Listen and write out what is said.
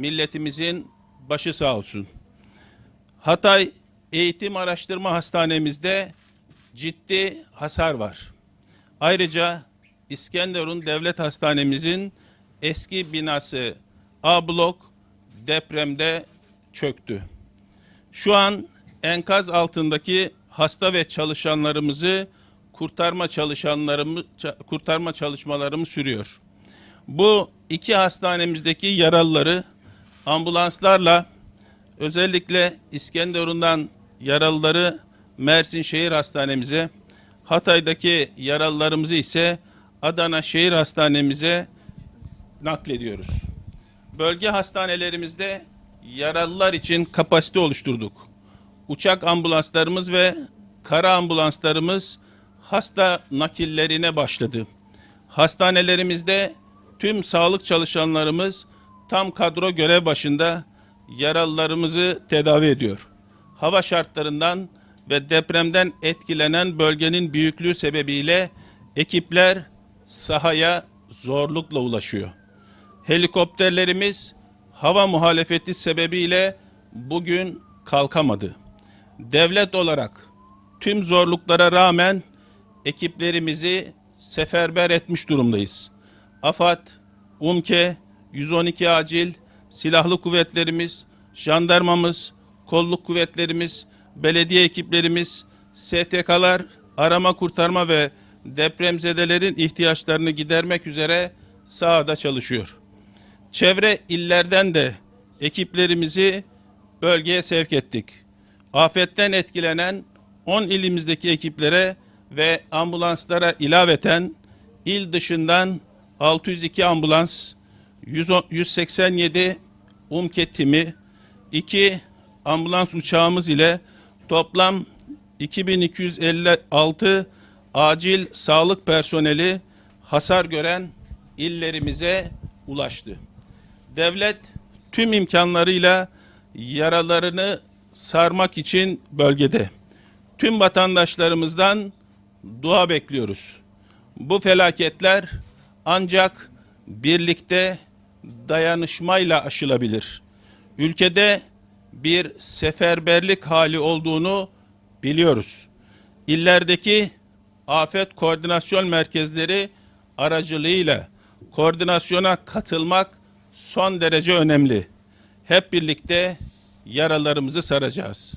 milletimizin başı sağ olsun. Hatay Eğitim Araştırma Hastanemizde ciddi hasar var. Ayrıca İskenderun Devlet Hastanemizin eski binası A blok depremde çöktü. Şu an enkaz altındaki hasta ve çalışanlarımızı kurtarma çalışanlarımı ça- kurtarma çalışmalarımız sürüyor. Bu iki hastanemizdeki yaralıları ambulanslarla özellikle İskenderun'dan yaralıları Mersin Şehir Hastanemize, Hatay'daki yaralılarımızı ise Adana Şehir Hastanemize naklediyoruz. Bölge hastanelerimizde yaralılar için kapasite oluşturduk. Uçak ambulanslarımız ve kara ambulanslarımız hasta nakillerine başladı. Hastanelerimizde tüm sağlık çalışanlarımız tam kadro görev başında yaralılarımızı tedavi ediyor. Hava şartlarından ve depremden etkilenen bölgenin büyüklüğü sebebiyle ekipler sahaya zorlukla ulaşıyor. Helikopterlerimiz hava muhalefeti sebebiyle bugün kalkamadı. Devlet olarak tüm zorluklara rağmen ekiplerimizi seferber etmiş durumdayız. AFAD, UMKE, 112 acil, silahlı kuvvetlerimiz, jandarmamız, kolluk kuvvetlerimiz, belediye ekiplerimiz, STK'lar, arama kurtarma ve depremzedelerin ihtiyaçlarını gidermek üzere sahada çalışıyor. Çevre illerden de ekiplerimizi bölgeye sevk ettik. Afetten etkilenen 10 ilimizdeki ekiplere ve ambulanslara ilaveten il dışından 602 ambulans, 110 187 UMKE timi, 2 ambulans uçağımız ile toplam 2256 acil sağlık personeli hasar gören illerimize ulaştı. Devlet tüm imkanlarıyla yaralarını sarmak için bölgede. Tüm vatandaşlarımızdan dua bekliyoruz. Bu felaketler ancak birlikte dayanışmayla aşılabilir. Ülkede bir seferberlik hali olduğunu biliyoruz. İllerdeki afet koordinasyon merkezleri aracılığıyla koordinasyona katılmak son derece önemli. Hep birlikte yaralarımızı saracağız.